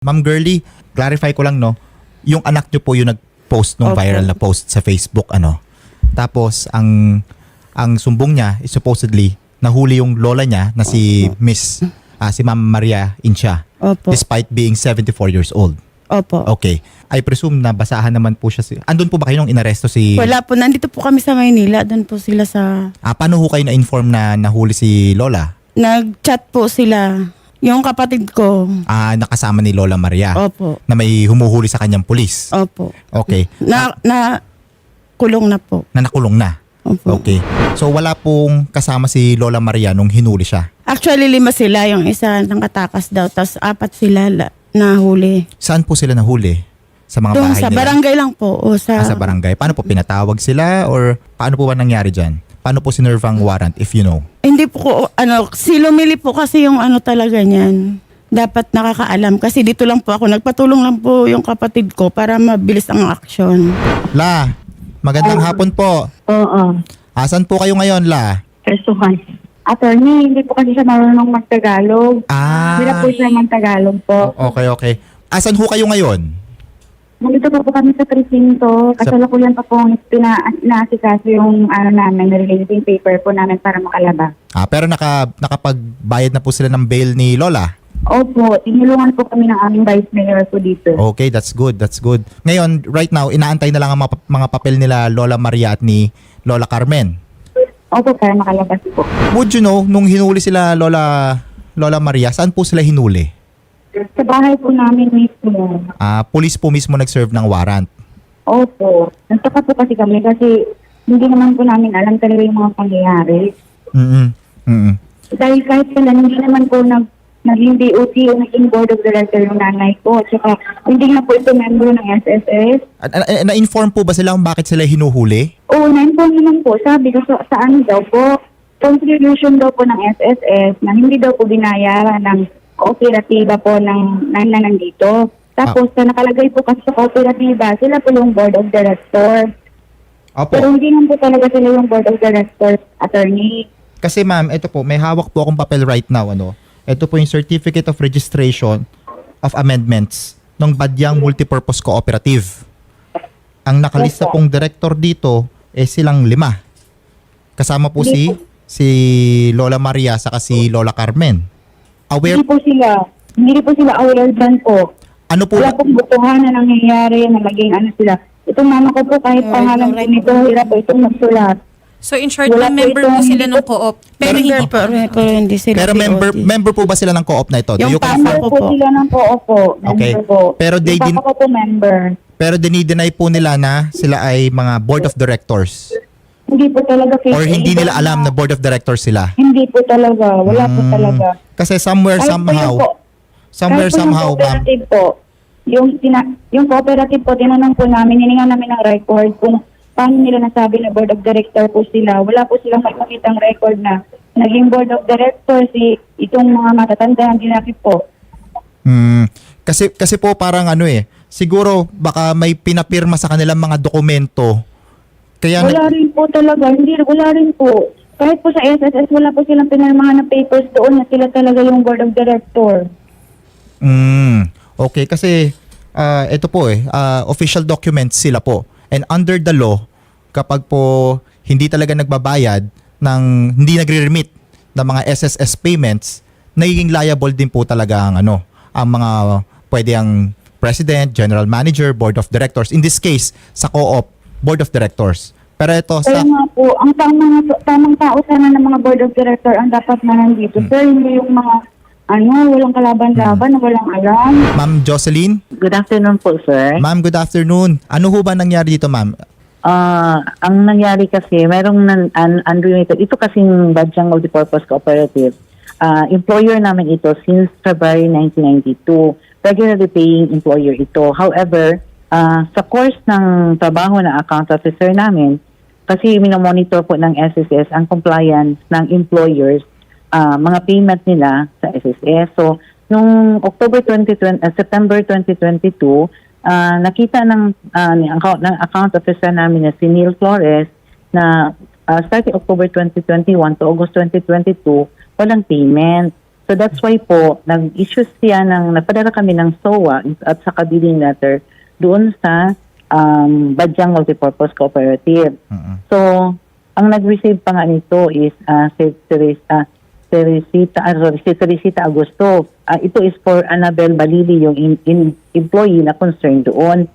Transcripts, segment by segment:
Ma'am Girly, clarify ko lang no, yung anak nyo po yung nag-post nung Opo. viral na post sa Facebook ano. Tapos ang ang sumbong niya is supposedly nahuli yung lola niya na si Miss ah, si Ma'am Maria Incha Opo. despite being 74 years old. Opo. Okay. I presume na basahan naman po siya si Andun po ba kayo nung inaresto si Wala po. Nandito po kami sa Maynila. Doon po sila sa... Ah, paano ho kayo na-inform na nahuli si Lola? Nag-chat po sila. Yung kapatid ko. Ah, nakasama ni Lola Maria Opo. na may humuhuli sa kanyang pulis. Opo. Okay. Na, na kulong na po. Na nakulong na. Opo. Okay. So wala pong kasama si Lola Maria nung hinuli siya. Actually, lima sila. Yung isa nakatakas daw. Tapos apat sila la, nahuli. Saan po sila nahuli? Sa mga Doon bahay sa nila? barangay lang po. O sa, Ah, sa barangay. Paano po pinatawag sila or paano po ba nangyari dyan? Paano po sinurve ang warrant if you know? Hindi po ko, ano, si Lumili po kasi yung ano talaga niyan. Dapat nakakaalam. Kasi dito lang po ako. Nagpatulong lang po yung kapatid ko para mabilis ang aksyon. La, magandang hapon po. Oo. Asan po kayo ngayon, La? Kasuhan. Attorney, hindi po kasi siya marunong mag-Tagalog. Ah, po siya mag-Tagalog po. okay, okay. Asan ho kayo ngayon? Nandito po po kami sa presinto. Sa- Kasalukuyan pa po pina, inaasikaso yung ano namin, releasing paper po namin para makalabas. Ah, pero naka, nakapagbayad na po sila ng bail ni Lola. Opo, tinulungan po kami ng aming vice mayor po dito. Okay, that's good, that's good. Ngayon, right now, inaantay na lang ang mga, mga papel nila Lola Maria at ni Lola Carmen. Opo, para makalabas po. Would you know, nung hinuli sila Lola Lola Maria, saan po sila hinuli? Sa bahay po namin mismo. Ah, police po mismo nag-serve ng warrant. Opo. Nagtaka po kasi kami kasi hindi naman po namin alam talaga yung mga pangyayari. Mm mm Dahil kahit sila, hindi naman po nag, naging DOT o naging board of director yung nanay ko. At saka, hindi nga po ito member ng SSS. Na-inform po ba sila kung bakit sila hinuhuli? Oo, na-inform naman po. Sabi ko sa, sa ano daw po, contribution daw po ng SSS na hindi daw po binayaran ng kooperatiba po ng, ng na nandito. Tapos, sa nakalagay po kasi sa kooperatiba, sila po yung board of director. Pero Opo. hindi naman po talaga sila yung board of director attorney. Kasi ma'am, ito po, may hawak po akong papel right now. Ano? Ito po yung Certificate of Registration of Amendments ng Badyang Multipurpose Cooperative. Ang nakalista pong director dito eh silang lima. Kasama po si si Lola Maria saka si Lola Carmen. Aware Hindi po sila, hindi po sila aware dyan po. ano po Wala pong butuhan na nangyayari na maging ano sila. Itong mama ko po kahit Oh, pangalan no, po right. nito, hirap po itong magsulat. So in short, Wala na po member itong- po sila ng po- co-op. Pero Member hindi pero, pero hindi sila Pero member DOT. member po ba sila ng co-op na ito? Do Yung you papa? Member ko po po. sila ng po-opo. Okay. Member po. Pero they Yung din- papa ko po member. Pero dinideny po nila na sila ay mga board of directors. Hindi po talaga. case Or hindi nila alam na board of directors sila. Hindi po talaga. Wala po Hmm. talaga. Kasi somewhere Kahit po somehow, po- somewhere kahit po yung somehow, ma'am. cooperative po, yung, tina, yung cooperative po, tinanong po namin, hininga namin ng record kung paano nila nasabi na board of director po sila. Wala po silang makikitang record na naging board of director si itong mga matatanda hindi nakit po. Hmm. Kasi kasi po parang ano eh, siguro baka may pinapirma sa kanilang mga dokumento. Kaya Wala nag- rin po talaga. Hindi, wala rin po. Kahit po sa SSS, wala po silang pinirmahan na papers doon na sila talaga yung board of director. Mm, okay, kasi ah, ito po eh, ah, official documents sila po. And under the law, kapag po hindi talaga nagbabayad ng hindi nagre-remit ng mga SSS payments, nagiging liable din po talaga ang ano, ang mga pwede ang president, general manager, board of directors. In this case, sa co-op, board of directors. Pero ito Kaya sa nga po, ang tamang, tamang tao sana ng mga board of director ang dapat na nandito. Hmm. Sir, hindi yung mga, ano, walang kalaban-laban, na walang alam. Ma'am Jocelyn. Good afternoon po, sir. Ma'am, good afternoon. Ano ho ba nangyari dito, ma'am? Ah, ang nangyari kasi, merong nan, un, unrelated. Ito kasing Badyang Multipurpose Cooperative. Ah, employer namin ito since February 1992. Regularly paying employer ito. However, ah, sa course ng trabaho ng account officer namin, kasi minomonitor po ng SSS ang compliance ng employers, ah, mga payment nila sa SSS. So, nung October 2020, ah, September 2022, ah, nakita ng, ah, ni account, ng account officer namin na si Neil Flores na ah, starting October 2021 to August 2022, walang payment. So that's why po, nag-issue siya ng, nagpadala kami ng SOA at sa billing letter doon sa um, Badyang Multipurpose Cooperative. Mm-mm. So, ang nag-receive pa nga nito is uh, si Teresa, Teresita, ah, sorry, si Teresita Agusto. Ah, ito is for Annabel Balili, yung in, in- employee na concerned doon.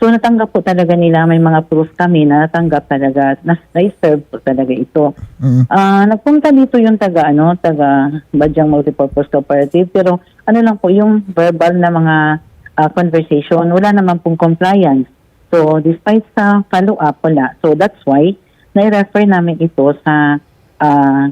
So, natanggap po talaga nila, may mga proof kami na natanggap talaga, na, na-serve po talaga ito. Mm-mm. Ah, nagpunta dito yung taga ano, taga Badyang Multipurpose Cooperative pero ano lang po yung verbal na mga ah, conversation, wala naman pong compliance. So despite sa follow up wala. So that's why nai-refer namin ito sa ah,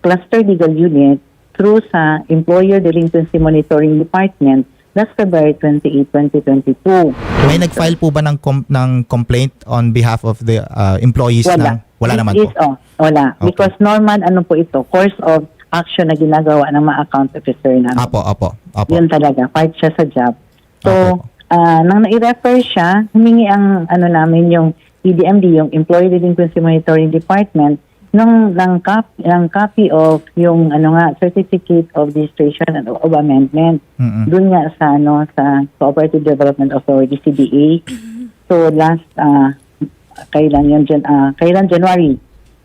Cluster Legal Unit through sa Employer Delinquency Monitoring Department last February 28, 2022. May nag-file po ba ng, com- ng complaint on behalf of the uh, employees Wala. ng wala It naman is, po. oh, wala. Okay. Because normal, ano po ito, course of action na ginagawa ng mga account officer namin. Apo, apo, apo. Yun talaga, part siya sa job. So, ah, nang nai-refer siya, humingi ang ano namin yung EDMD, yung Employee Delinquency Monitoring Department, ng ng copy, ng copy of yung ano nga certificate of registration and of amendment. Mm-mm. doon nga sa ano sa Cooperative Development Authority CDA so last ah kailan yun? Jan, ah, kailan? January.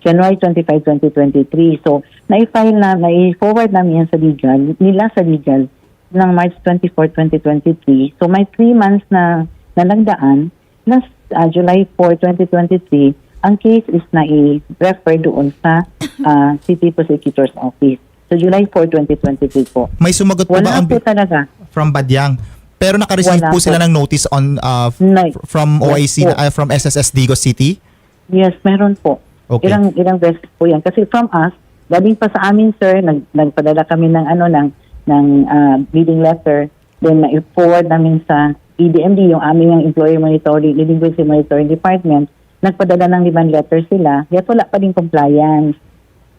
January 25 2023 so na-file na na-forward namin yan sa legal nila sa legal ng March 24 2023 so may 3 months na na nagdaan last ah, July 4 2023 ang case is na i-refer doon sa ah, City Prosecutor's Office so July 4 2023 po May sumagot po ba wala on po be- talaga. from Badyang? Pero naka-receive Wala po po. sila ng notice on uh, f- No. from Yes OIC, po. uh, from SSS Digos City? Yes, meron po. Okay. Ilang ilang beses po 'yan kasi from us, galing pa sa amin sir, nag, nagpadala kami ng ano ng ng ah, bidding letter, then na-forward namin sa EDMD yung aming ang Employer Monitoring, Delinquency Monitoring Department, nagpadala ng demand letter sila, yet wala pa rin compliance.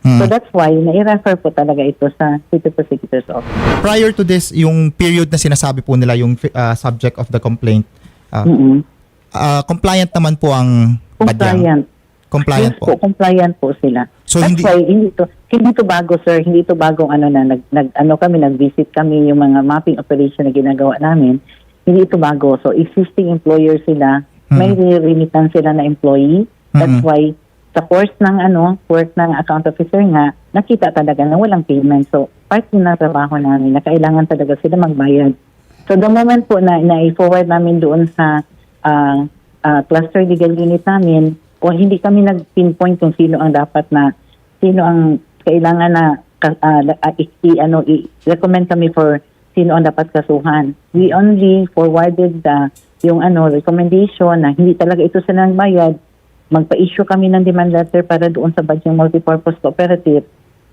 Hmm. So that's why na-refer po talaga ito sa City Prosecutor's Office. Prior to this, yung period na sinasabi po nila, yung uh, subject of the complaint, uh, mm uh, compliant naman po ang Badyang? Compliant. Compliant yes po. po, compliant po sila. So, That's hindi- why hindi to hindi to bago sir, hindi to bagong ano na nag, nag ano kami nag-visit kami yung mga mapping operation na ginagawa namin. Hindi ito bago. So existing employer sila, may remittance sila na employee. That's Mhm. why sa course ng ano, work ng account officer nga, nakita talaga na walang payment. So part ng trabaho namin na kailangan talaga sila magbayad. So the moment po na na-forward namin doon sa ah, ah, cluster legal unit namin, o hindi kami nag-pinpoint kung sino ang dapat na, sino ang kailangan na ka- ah, ah, i, i- ano, i-recommend kami for sino ang dapat kasuhan. We only forwarded the, yung ano, recommendation na hindi talaga ito sila bayad. Magpa-issue kami ng demand letter para doon sa Bagyang Multipurpose Cooperative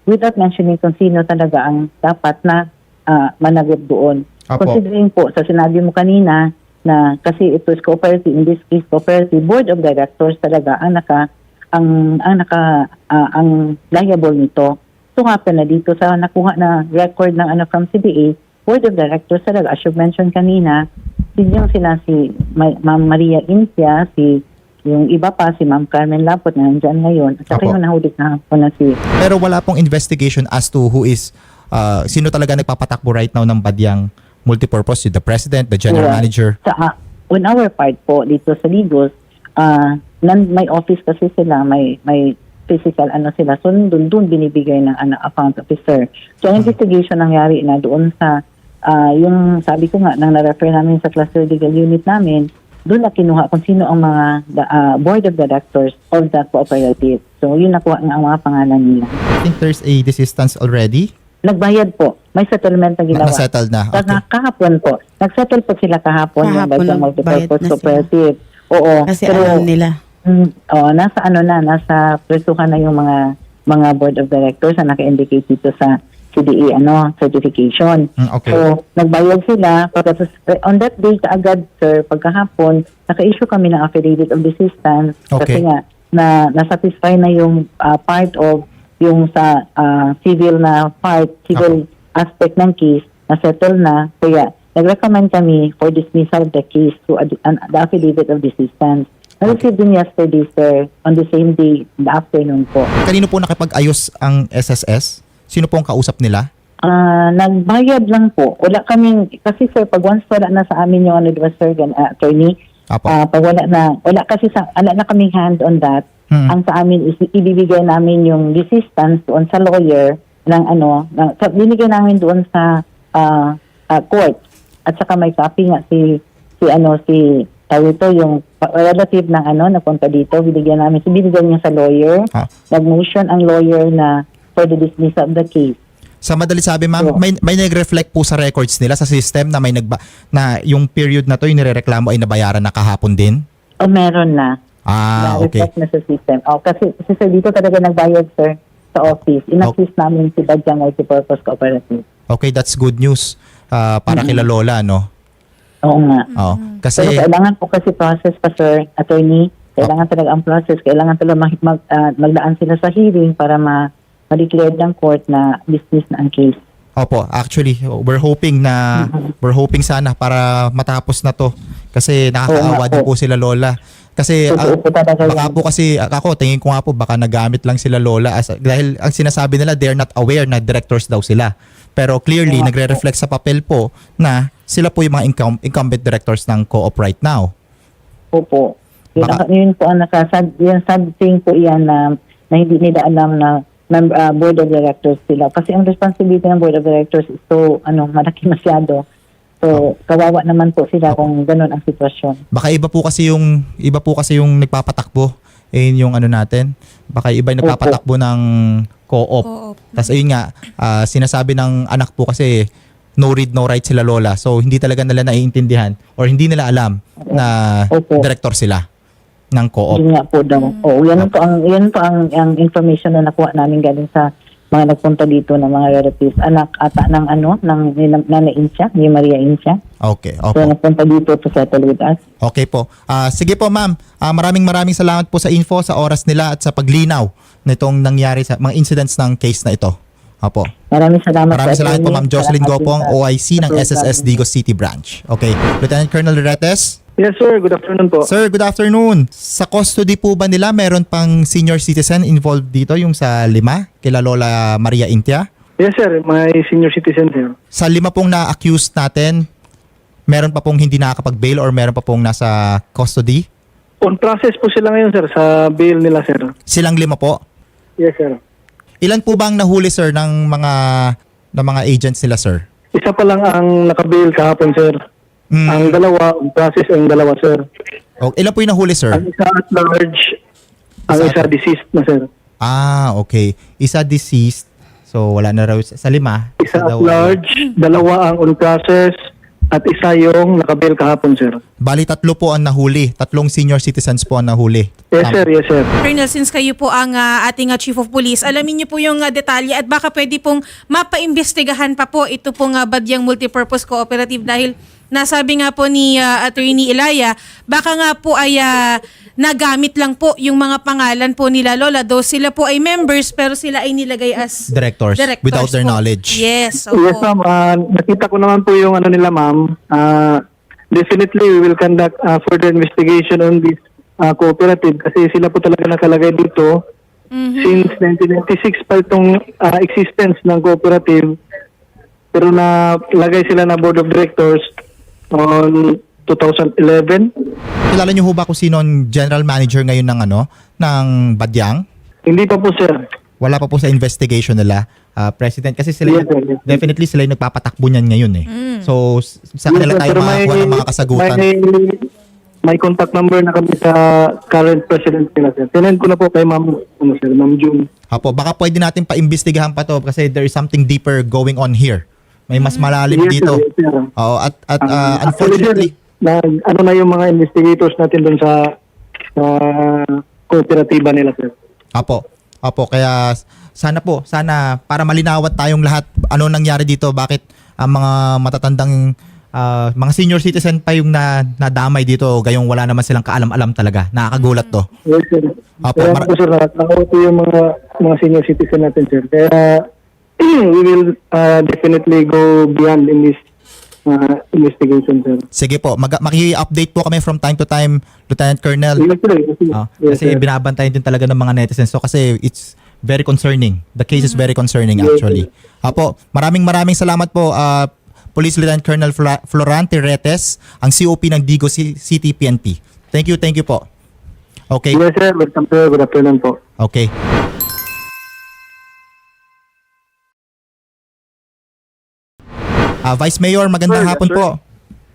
without mentioning kung sino talaga ang dapat na ah, managot doon. Apo. Considering po sa sinabi mo kanina na kasi ito is cooperative, in this case cooperative board of directors talaga ang naka ang ang naka ah, ang liable nito. So happen na dito sa nakuha na record ng ano from CDA, board of directors talaga as you mentioned kanina, yun yung sila si Ma- Ma'am Maria Incia, si yung iba pa si Ma'am Carmen Lapot na nandyan ngayon at saka Apo. yung nahuli kahapon na si Pero wala pong investigation as to who is, uh, sino talaga nagpapatakbo right now ng Badyang multipurpose, the president, the general Yeah. manager. Sa, ah, on our part po, dito sa Ligos, ah, nan, may office kasi sila, may may physical ano sila. So, doon, doon binibigay ng ano, account officer. So, ang investigation nangyari na doon sa, ah, yung sabi ko nga, nang na-refer namin sa cluster legal unit namin, doon na kinuha kung sino ang mga the, ah, board of directors of the cooperative. So, yun nakuha nga ang mga pangalan nila. I think there's a desistance already. Nagbayad po. May settlement na Na, ginawa. na-settled na. Okay. kahapon po. Nag-settle po sila kahapon, yung Kahapon Bagyang nagbayad Multipurpose na sila. Cooperative. Oo. Kasi pero, alam nila. Mm, oh, nasa ano na, nasa presuhan na yung mga mga board of directors na naka-indicate dito sa CDE ano, certification. Mm, okay. So, nagbayad sila. Pagkatapos, eh, on that day, kaagad, sir, pagkahapon, naka-issue kami ng affidavit of desistance. Okay. Kasi nga, na nasatisfy na yung ah, part of yung sa ah, civil na part, civil aspect ng case, na-settle na. Kaya, nag-recommend kami for dismissal of the case to ad- an, the affidavit of desistance. Na-receive din yesterday, sir, on the same day, in the afternoon po. Kanino po nakipag-ayos ang SSS? Sino po ang kausap nila? Ah, nagbayad lang po. Wala kaming, kasi sir, pag once wala na sa amin yung ano, di ba sir, gan, ah, attorney, Apo. ah, pag wala na, wala kasi sa, wala na kaming hand on that, Hmm. ang sa amin is ibibigay namin yung resistance doon sa lawyer ng ano, ng, sa, binigay namin doon sa ah, ah, court. At saka may copy nga si, si ano, si, tawag ito, yung relative ng ano, napunta dito, binigyan namin, so binigyan niya sa lawyer, Ah. nag-motion ang lawyer na for the dismissal of the case. Sa madali sabi, ma'am, Oo. may, may nag-reflect po sa records nila sa system na may nagba, na yung period na to yung nirereklamo ay nabayaran na kahapon din? O meron na. Ah, okay. Na-reflect na sa system. O, kasi, kasi sir, dito talaga nagbayad, sir, sa office. In-assist namin si Badyang Multipurpose Cooperative. Okay, that's good news ah, para kila Lola, no? Oo nga. Oo. Kasi, Pero kailangan po kasi process pa, sir, attorney. Kailangan talaga ang process. Kailangan talaga mag, mag, ah, magdaan sila sa hearing para ma ma-declare ng court na dismiss na ang case. opo, actually, we're hoping na, we're hoping sana para matapos na to. Kasi nakakaawa nga din po. po sila Lola. Kasi, ah, Totoo po talaga baka yan. po kasi, ako, tingin ko nga po, baka nagamit lang sila Lola. As, dahil ang sinasabi nila, they're not aware na directors daw sila. Pero clearly, Oo nga nagre-reflect sa papel po na sila po yung mga incum- incumbent directors ng co-op right now. Opo. Yun, Baka- yun po ang nakasad, yun sad thing po yan na, na hindi nila alam na mem- ah, board of directors sila. Kasi ang responsibility ng board of directors is so, ano, malaki masyado. So, kawawa naman po sila kung ganun ang sitwasyon. Baka iba po kasi yung iba po kasi yung nagpapatakbo eh yung ano natin. Baka iba yung nagpapatakbo ng co-op. Co-op. Tapos ayun nga, ah, sinasabi ng anak po kasi no read no write sila lola. So hindi talaga nila naiintindihan or hindi nila alam na Opo. director sila ng co-op. Yun nga po daw. Oo, yan po ang yan po ang, ang information na nakuha namin galing sa mga nagpunta dito ng mga relatives. Anak ata ng ano, ng ni Nanay Incha, ni Maria Incha. Okay, So, okay. nagpunta dito to settle with us. Okay po. Ah, sige po ma'am. Ah, maraming maraming salamat po sa info, sa oras nila at sa paglinaw nitong nangyari sa mga incidents ng case na ito. Opo. Maraming salamat. Maraming sa salamat po. Ma'am Jocelyn Gopong, OIC ng SSS. Digo City Branch. Okay. Lieutenant Colonel Retes. Yes, sir. Good afternoon po. Sir, good afternoon. Sa custody po ba nila meron pang senior citizen involved dito yung sa lima kila Lola Maria Intia? Yes, sir. My senior citizen, sir. Sa lima pong na-accused natin, meron pa pong hindi nakakapag-bail or meron pa pong nasa custody? On process po sila ngayon, sir, sa bail nila, sir. Silang lima po. Yes, sir. Ilan po bang nahuli sir ng mga ng mga agents nila sir? Isa pa lang ang nakabail kahapon, sir. Mm. Ang dalawa, process ang dalawa, sir. O, ilan po yung nahuli sir? Ang isa at large, ang Isa isa deceased na, sir. Ah, okay. Isa deceased. So wala na raw sa lima. Isa at large, dalawa ang on process, at isa yung nakabail kahapon, sir. Bali tatlo po ang nahuli. Tatlong senior citizens po ang nahuli. Yes, Tama. sir. Yes, sir. Colonel, since kayo po ang ah, ating ah, Chief of Police, alamin niyo po yung ah, detalye at baka pwede pong mapaimbestigahan pa po ito pong ah, Badyang Multipurpose Cooperative dahil nasabi nga po ni ah, Attorney Ilaya, baka nga po ay ah, nagamit lang po yung mga pangalan po nila Lola. Though sila po ay members pero sila ay nilagay as Directors, directors without their po. knowledge. Yes. Yes, opo. ma'am. Ah, nakita ko naman po yung ano nila, ma'am. Ah, definitely, we will conduct ah, further investigation on this ah, cooperative kasi sila po talaga nakalagay dito. Mhm. Since 1996 pa itong ah, existence ng cooperative. Pero nalagay sila na board of directors on 2011. Kilala niyo ho ba kung sino ang general manager ngayon ng ano ng Badyang? Hindi pa po, sir. Wala pa po sa investigation nila. ah, president kasi sila Yes, sir. Yes, sir. definitely sila yung nagpapatakbo niyan ngayon eh. So s- sa kanila Yes, sir. tayo Pero may- makakuha ng mga kasagutan. May, may contact number na kami sa current president nila, sir. Tinend ko na po kay ma'am, ano, sir, ma'am June. Apo, baka pwede natin paimbestigahan pa to kasi there is something deeper going on here. May mas malalim Yes, dito. sir. Yes, sir. Oo, at at Ah, ah, actually, sir, unfortunately, na, ano na yung mga investigators natin doon sa sa kooperatiba nila, sir. Apo. Apo, kaya sana po, sana para malinawat tayong lahat ano nangyari dito, bakit ang mga matatandang ah, mga senior citizen pa yung na, nadamay dito, gayong wala naman silang kaalam-alam talaga. Nakakagulat to. Yes, sir. Apo, Kaya mara- po, sir, nakakawa po yung mga, mga senior citizen natin, sir. Kaya we will uh, definitely go beyond in this uh, investigation, sir. Sige po, mag- maki-update po kami from time to time, Lieutenant Colonel. Yes, sir. Yes, sir. Ah, Yes, kasi sir. binabantayan din talaga ng mga netizens. So kasi it's very concerning. The case is very concerning actually. Apo, maraming maraming salamat po ah, Police Lieutenant Colonel Fla- Florante Retes, ang COP ng Digos C- City PNP. Thank you, thank you po. Okay. Yes, sir. Welcome, sir. Good afternoon po. Okay. Ah, Vice Mayor, magandang Sir, yes, hapon sir. po.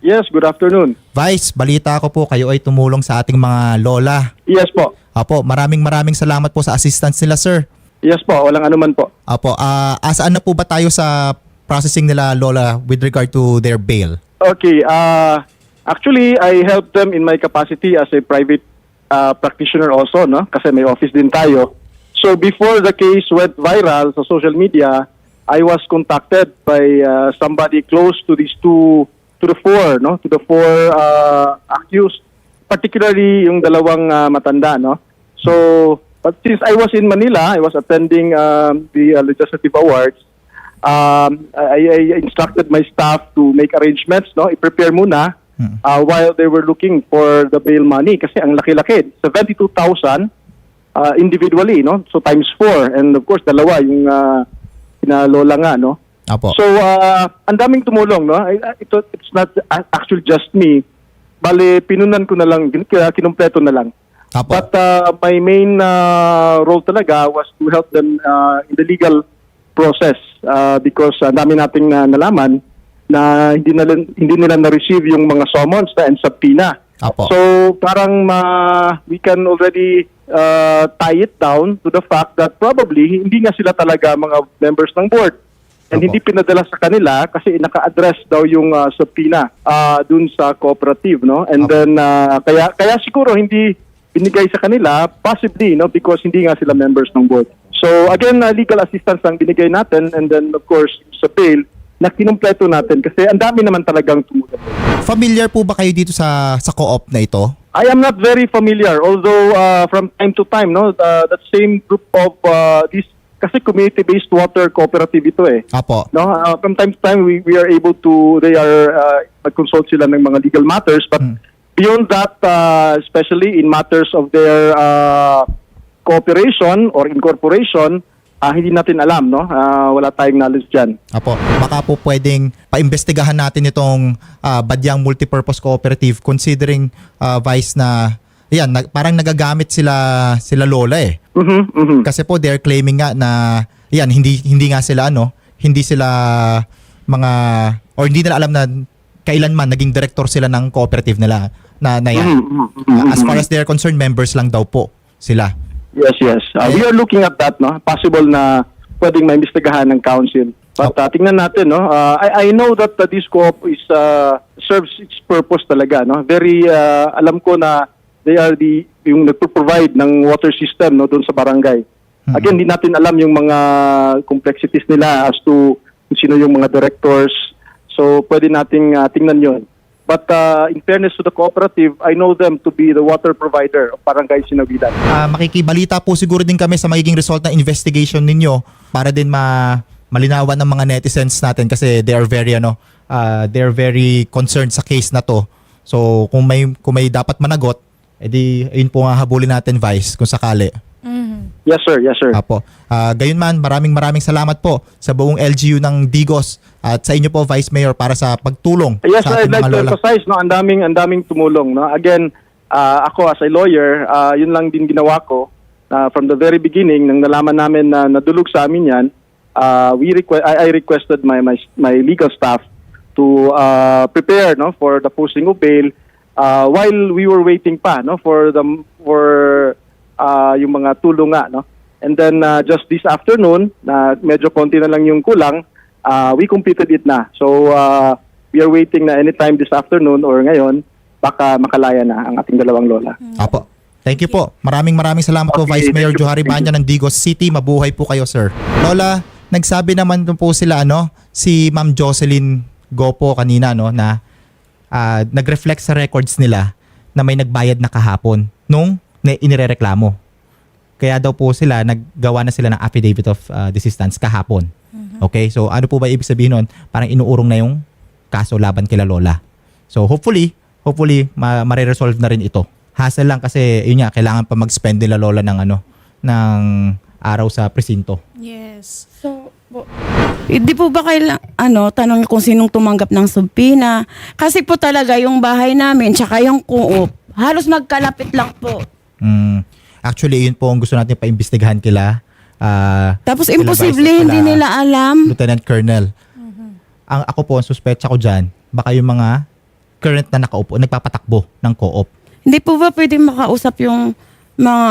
Yes, good afternoon. Vice, balita ko po kayo ay tumulong sa ating mga lola. Yes po. Apo, maraming maraming salamat po sa assistance nila, sir. Yes po, walang anuman po. Apo, ah asaan na po ba tayo sa processing nila lola with regard to their bail? Okay, uh, actually, I helped them in my capacity as a private uh, practitioner also, no? Kasi may office din tayo. So before the case went viral sa social media, I was contacted by uh, somebody close to these two, to the four, no? To the four uh, accused, particularly yung dalawang uh, matanda, no? So, but since I was in Manila, I was attending um, the uh, Legislative Awards, um, I, I instructed my staff to make arrangements, no? I-prepare muna uh, while they were looking for the bail money kasi ang laki-laki, 72,000 uh, individually, no? So times four and of course dalawa yung uh, pinalola nga, no? Apo. So, uh, ang daming tumulong, no? I- Ito, it's not actually just me. Bale, pinunan ko na lang, kinumpleto na lang. Apo. But uh, my main uh, role talaga was to help them uh, in the legal process uh, because uh, dami nating na nalaman na hindi nila, hindi nila na-receive yung mga summons na and subpoena. Apo. So parang ma, we can already uh, tie it down to the fact that probably hindi nga sila talaga mga members ng board. And Apo. hindi pinadala sa kanila kasi naka-address daw yung uh, subpoena uh, dun sa cooperative, no? And Apo. then uh, kaya kaya siguro hindi binigay sa kanila possibly, no, because hindi nga sila members ng board. So again, uh, legal assistance ang binigay natin and then of course sa bail na kinumpleto natin kasi ang dami naman talagang tumulong. Familiar po ba kayo dito sa sa co-op na ito? I am not very familiar, although uh, from time to time, no, uh, that same group of uh, this kasi community-based water cooperative ito eh. Apo. No, uh, from time to time we, we are able to they are uh, mag-consult sila ng mga legal matters but beyond that uh, especially in matters of their uh, cooperation or incorporation uh, hindi natin alam no uh, wala tayong knowledge diyan Apo, baka po pwedeng paimbestigahan natin itong ah, Badyang Multipurpose Cooperative considering ah, Vice na yan, nag- parang nagagamit sila sila Lola eh. Mhm mhm Kasi po they're claiming nga na yan hindi hindi nga sila ano, hindi sila mga or hindi nila alam na kailanman naging director sila ng cooperative nila na, na yan. Mhm, mhm, As far mhm. as they're concerned, members lang daw po sila. Yes, yes. Uh, we are looking at that, no? Possible na pwedeng maimbestigahan ng council. But uh, tingnan natin, no? Uh, I, I know that uh, this co-op is, uh, serves its purpose talaga, no? Very, uh, alam ko na they are the, yung nagpo-provide ng water system, no? Doon sa barangay. Again, hindi natin alam yung mga complexities nila as to kung sino yung mga directors. So, pwede nating uh, tingnan yon. But uh, in fairness to the cooperative, I know them to be the water provider of Barangay Sinawidan. Ah, makikibalita po siguro din kami sa magiging result ng investigation ninyo para din ma malinawan ng mga netizens natin kasi they are very ano ah, they are very concerned sa case na to. So kung may kung may dapat managot, edi ayun po nga habulin natin Vice kung sakali. Yes, sir. Yes, sir. Apo. Ah, gayon man, maraming maraming salamat po sa buong LGU ng Digos at sa inyo po Vice Mayor para sa pagtulong Yes, sa sir. I'd ating like mga to lola. emphasize, no, ang daming, ang daming tumulong, no. Again, ah, ako as a lawyer, ah, yun lang din ginawa ko. Ah, from the very beginning, nang nalaman namin na nadulog sa amin yan, ah, we request, I, I requested my, my, my legal staff to ah, prepare, no, for the posting of bail ah, while we were waiting pa, no, for the, for ah, yung mga tulong nga, no. And then ah, just this afternoon, na medyo konti na lang yung kulang, ah, we completed it na. So ah, we are waiting na anytime this afternoon or ngayon, baka makalaya na ang ating dalawang lola. Apo. Thank you po. Maraming maraming salamat po Okay, Vice Mayor. Johari Banya ng Digos City. Mabuhay po kayo, sir. Lola, nagsabi naman po sila ano, si Ma'am Jocelyn Gopo kanina no na ah, nag-reflect sa records nila na may nagbayad na kahapon nung na inirereklamo. Kaya daw po sila naggawa na sila ng affidavit of ah, desistance kahapon. Okay? So ano po ba ibig sabihin nun? Parang inuurong na yung kaso laban kila Lola. So hopefully, hopefully ma- mare-resolve na rin ito. Hassle lang kasi yun nga kailangan pa mag-spend nila Lola ng ano ng araw sa presinto. Yes. So, po, hindi po ba kailang, ano, tanong kung sinong tumanggap ng subpina? Kasi po talaga yung bahay namin, tsaka yung co-op, halos magkalapit lang po. Mm, actually, yun po ang gusto natin paimbestigahan kila. ah, Tapos kila imposible, Vice- hindi kila nila alam. Lieutenant Colonel. Ang ako po, ang suspetsa ko dyan, baka yung mga current na nakaupo, nagpapatakbo ng co-op. Hindi po ba pwede makausap yung mga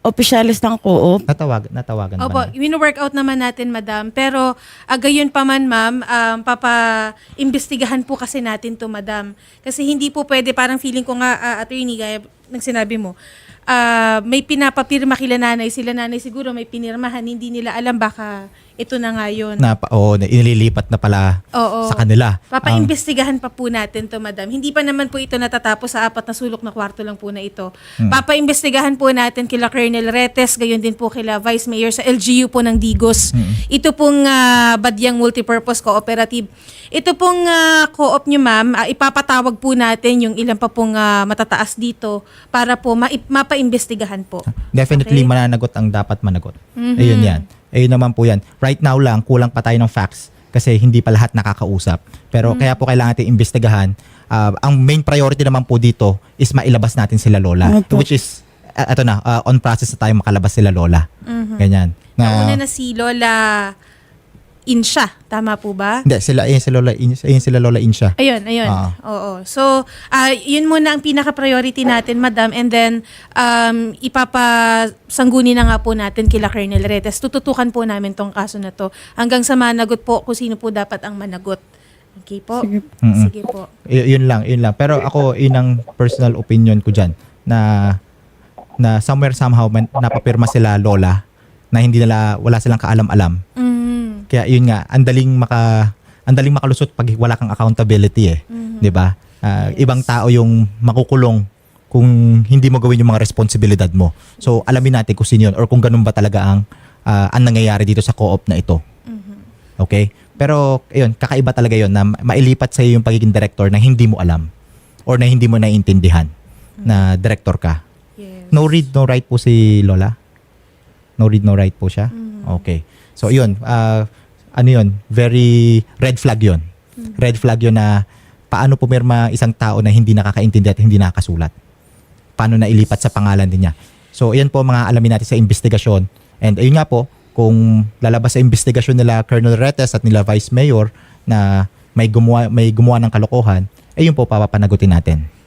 opisyalis ng co-op? Natawag, natawagan Opo, ba? na? wino-work out naman natin, madam. Pero uh, gayon pa man, ma'am, um, papa-imbestigahan po kasi natin to, madam. Kasi hindi po pwede, parang feeling ko nga, uh, attorney, gaya ng sinabi mo, ah, may pinapapirma kila nanay. Sila nanay siguro may pinirmahan. Hindi nila alam baka ito na nga yun. Na, oo, na inililipat na pala Oo. sa kanila. Papaimbestigahan pa po natin to, madam. Hindi pa naman po ito natatapos sa apat na sulok na kwarto lang po na ito. Papaimbestigahan po natin kila Colonel Retes, gayon din po kila Vice Mayor sa LGU po ng Digos. Ito pong ah, Badyang Multipurpose Cooperative. Ito pong ah, co-op nyo, ma'am, ah, ipapatawag po natin yung ilan pa pong ah, matataas dito para po ma- mapaimbestigahan po. Definitely Okay. mananagot ang dapat managot. Ayun yan. Ayun naman po yan. Right now lang, kulang pa tayo ng facts kasi hindi pa lahat nakakausap. Pero kaya po kailangan natin imbestigahan. Ah, ang main priority naman po dito is mailabas natin sila Lola. Opo. Which is, ah, eto na, ah, on process na tayo makalabas sila Lola. Ganyan. Nauna na si Lola Insha. Tama po ba? Hindi, sila, ayun si Lola, In- ayun sila Lola Insha. Ayun, ayun. Ah. Oo. So, ah, yun muna ang pinaka-priority natin, madam. And then, um, ipapasangguni na nga po natin kila Colonel Retes. Tututukan po namin tong kaso na to. Hanggang sa managot po kung sino po dapat ang managot. Okay po? Sige. Mm-mm. Sige po. Y- yun lang, yun lang. Pero ako, yun ang personal opinion ko dyan na na somewhere somehow man, napapirma sila Lola na hindi nila, wala silang kaalam-alam. Mm. Kaya yun nga, ang daling maka ang daling makalusot pag wala kang accountability eh, 'di ba? Ah, Ibang tao yung makukulong kung hindi mo gawin yung mga responsibilidad mo. So alamin natin kung sino yun or kung ganun ba talaga ang ah, ang nangyayari dito sa co-op na ito. Okay? Pero ayun, kakaiba talaga yun na ma- mailipat sa yung pagiging director na hindi mo alam or na hindi mo naiintindihan na director ka. Yes. No read, no write po si Lola? No read, no write po siya? Okay. So, yun. ah, ano yun? Very red flag yun. Red flag yun na paano pumirma isang tao na hindi nakakaintindi at hindi nakakasulat. Paano na ilipat sa pangalan din niya. So, yan po mga alamin natin sa investigasyon. And ayun nga po, kung lalabas sa investigasyon nila Colonel Retes at nila Vice Mayor na may gumawa, may gumawa ng kalokohan, ayun po papapanagutin natin.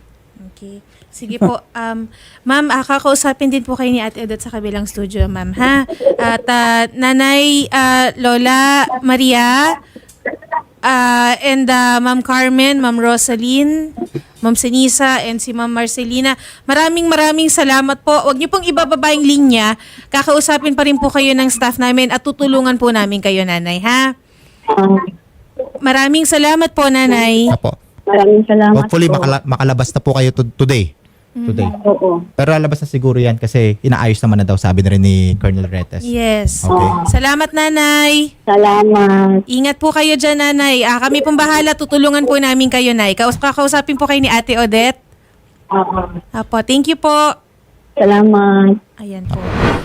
Sige po. Um, ma'am, ah, kakausapin din po kayo ni Ate Edot sa kabilang studio, ma'am, ha? At ah, Nanay ah, Lola Maria, ah, and ah, Ma'am Carmen, Ma'am Rosaline, Ma'am Senisa, and si Ma'am Marcelina. Maraming maraming salamat po. Huwag niyo pong ibababa yung linya. Kakausapin pa rin po kayo ng staff namin at tutulungan po namin kayo, Nanay, ha? Maraming salamat po, Nanay. Apo. Maraming salamat Hopefully po. makala- makalabas na po kayo to- today. Today. Oo. Pero lalabas na siguro yan kasi inaayos naman na daw sabi na rin ni Colonel Retes. Yes. Okay. Salamat, Nanay. Salamat. Ingat po kayo dyan, nanay. Ah, kami pong bahala. Tutulungan po namin kayo, nay. Kaus kakausapin po kayo ni Ate Odette. Oo. Apo, thank you po. Salamat. Ayan po.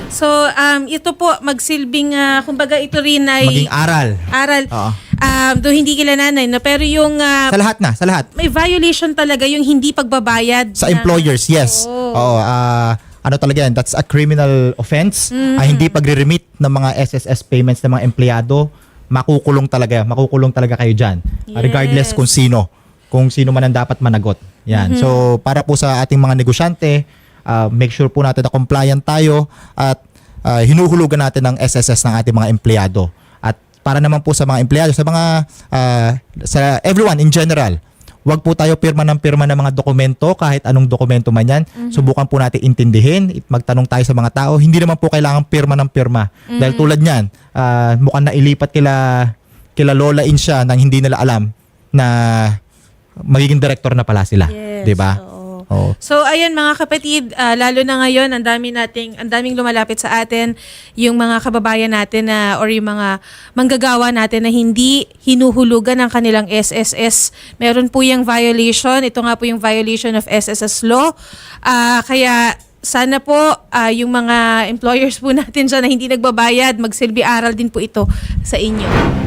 So, um, ito po, magsilbing, ah, kumbaga ito rin ay Maging aral. aral. Oo. Um, do hindi kila nanay, no? pero yung ah, Sa lahat na, sa lahat. may violation talaga yung hindi pagbabayad. Sa na- employers, yes. Oo. Oo, ah, ano talaga yan, that's a criminal offense. Ah, hindi pagre-remit ng mga SSS payments ng mga empleyado, makukulong talaga, makukulong talaga kayo dyan. Ah, Regardless Yes. kung sino, kung sino man ang dapat managot. Yan. So, para po sa ating mga negosyante, ah, make sure po natin na compliant tayo at ah, hinuhulugan natin ng SSS ng ating mga empleyado. Para naman po sa mga empleyado, sa mga, ah, sa everyone in general, Huwag po tayo pirma ng pirma ng mga dokumento, kahit anong dokumento man yan. Subukan po natin intindihin, magtanong tayo sa mga tao. Hindi naman po kailangan pirma ng pirma. Dahil tulad niyan, ah, mukhang nailipat kila, kila Lola Insha nang hindi nila alam na magiging director na pala sila. Yes. 'Di ba? oo. So ayan mga kapatid, ah, lalo na ngayon ang dami nating ang daming lumalapit sa atin yung mga kababayan natin na or yung mga manggagawa natin na hindi hinuhulugan ng kanilang SSS. Meron po yung violation, ito nga po yung violation of SSS law. Ah, kaya sana po ah, yung mga employers po natin dyan na hindi nagbabayad, magsilbi aral din po ito sa inyo.